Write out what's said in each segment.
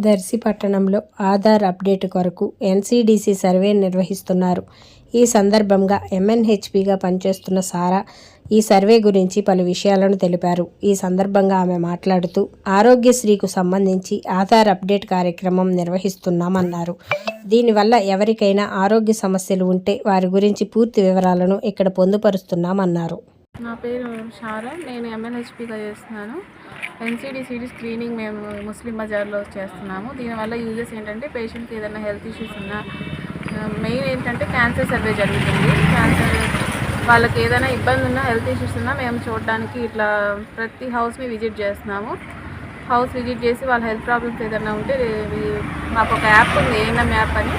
దర్శి పట్టణంలో ఆధార్ అప్డేట్ కొరకు NCDC survey నిర్వహిస్తున్నారు. ఈ సందర్భంగా ఎంఎన్హెచ్పిగా పనిచేస్తున్న సారా ఈ సర్వే గురించి పలు విషయాలను తెలిపారు. ఈ సందర్భంగా ఆమె మాట్లాడుతూ ఆరోగ్యశ్రీకు సంబంధించి ఆధార్ అప్డేట్ కార్యక్రమం నిర్వహిస్తున్నామన్నారు. దీనివల్ల ఎవరికైనా ఆరోగ్య సమస్యలు ఉంటే వారి గురించి పూర్తి వివరాలను ఇక్కడ పొందుపరుస్తున్నామన్నారు. నా పేరు షారా నేను ఎంఎన్హెచ్పిగా చేస్తున్నాను. ఎన్సీడీసీడీ స్క్రీనింగ్ మేము ముస్లిం బజార్లో చేస్తున్నాము. దీనివల్ల యూజెస్ ఏంటంటే పేషెంట్కి ఏదైనా హెల్త్ ఇష్యూస్ ఉన్నా మెయిన్ ఏంటంటే క్యాన్సర్ సర్వే జరుగుతుంది. క్యాన్సర్ వాళ్ళకి ఏదైనా ఇబ్బంది ఉన్నా హెల్త్ ఇష్యూస్ ఉన్నా మేము చూడడానికి ఇట్లా ప్రతి హౌస్ని విజిట్ చేస్తున్నాము. హౌస్ విజిట్ చేసి వాళ్ళ హెల్త్ ప్రాబ్లమ్స్ ఏదైనా ఉంటే మాకు ఒక యాప్ ఉంది ఏఎన్ఎం యాప్ అని.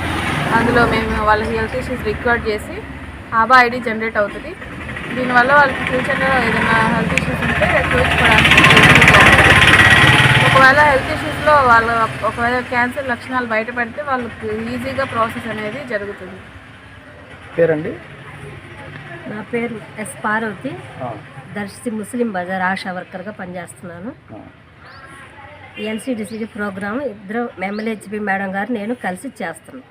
అందులో మేము వాళ్ళ హెల్త్ ఇష్యూస్ రికార్డ్ చేసి ఆబా ఐడి జనరేట్ అవుతుంది. దీనివల్ల వాళ్ళకి ఫ్యూచర్లో ఏదైనా హెల్త్ ఇష్యూస్ ఉంటే చూసుకోవడానికి. ఒకవేళ హెల్త్ ఇష్యూస్లో వాళ్ళు ఒకవేళ క్యాన్సర్ లక్షణాలు బయటపడితే వాళ్ళకి ఈజీగా ప్రాసెస్ అనేది జరుగుతుంది. పేరండి? నా పేరు ఎస్ పార్వతి. దర్శి ముస్లిం బజార్ ఆశా వర్కర్గా పనిచేస్తున్నాను. ఎన్సిడిసిడి ప్రోగ్రామ్ ఇద్దరు ఎంఎల్హెచ్బి మేడం గారు నేను కలిసి చేస్తున్నాను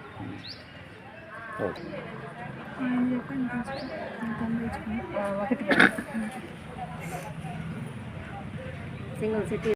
సింగిల్ సిటీ